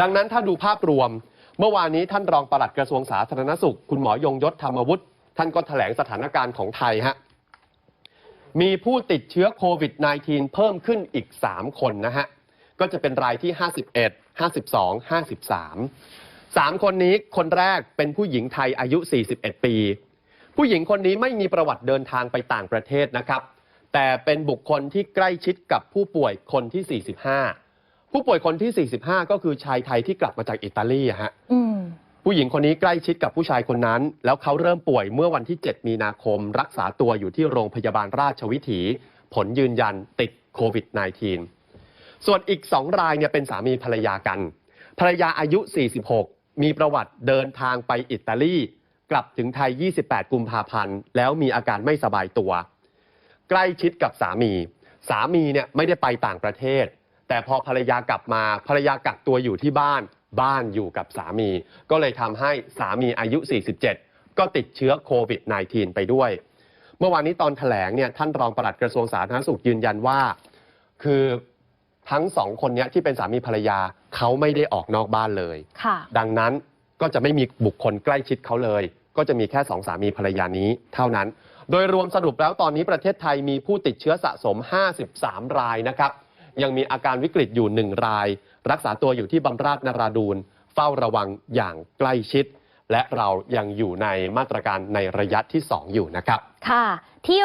ดังนั้นถ้าดูภาพรวม เมื่อวานนี้ท่านรองปลัดกระทรวงสาธารณสุข คุณหมอยงยศธรรมวุฒิท่านก็แถลงสถานการณ์ของไทยฮะมีผู้ติดเชื้อโควิด -19 เพิ่มขึ้นอีก 3 คนนะฮะ ก็จะเป็นรายที่ 51 52 53 3 คนนี้คนแรกเป็นผู้หญิงไทยอายุ 41 ปี ผู้หญิงคนนี้ไม่มีประวัติเดินทางไปต่างประเทศนะครับ แต่เป็นบุคคลที่ใกล้ชิดกับผู้ป่วยคนที่ 45 ผู้ป่วยคนที่ 45 ก็คือชายไทยที่กลับมาจากอิตาลีอะฮะอืม ผู้หญิงคนนี้ใกล้ชิดกับผู้ชายคนนั้น แล้วเขาเริ่มป่วยเมื่อวันที่ 7 มีนาคม รักษาตัวอยู่ที่โรงพยาบาลราชวิถี ผลยืนยันติดโควิด -19 ส่วนอีก 2 รายเนี่ยเป็นสามีภรรยากัน ภรรยาอายุ 46 มีประวัติเดินทางไปอิตาลีกลับถึงไทย 28 กุมภาพันธ์แล้วมีอาการไม่สบายตัว ใกล้ชิดกับสามี สามีเนี่ยไม่ได้ไปต่างประเทศ แต่พอภรรยากลับมาภรรยากักตัวอยู่ที่บ้านบ้านอยู่กับสามี ก็เลยทำให้สามีอายุ 47 ก็ติดเชื้อโควิด -19 ไปด้วย เมื่อวานนี้ตอนแถลงเนี่ยท่านรองปลัดกระทรวงสาธารณสุขยืนยันว่า คือทั้งสองคนเนี้ยที่เป็นสามีภรรยาเขาไม่ได้ออกนอกบ้านเลย ค่ะ ดังนั้นก็จะไม่มีบุคคลใกล้ชิดเขาเลย ก็จะมีแค่สองสามีภรรยานี้เท่านั้น โดยรวมสรุปแล้วตอนนี้ประเทศไทยมีผู้ติดเชื้อสะสม 53 รายนะครับ ยังมีอาการวิกฤตอยู่หนึ่งราย รักษาตัวอยู่ที่บำราศนราดูนเฝ้าระวังอย่างใกล้ชิด และเรายังอยู่ในมาตรการในระยะที่ 2 อยู่นะครับ ค่ะที่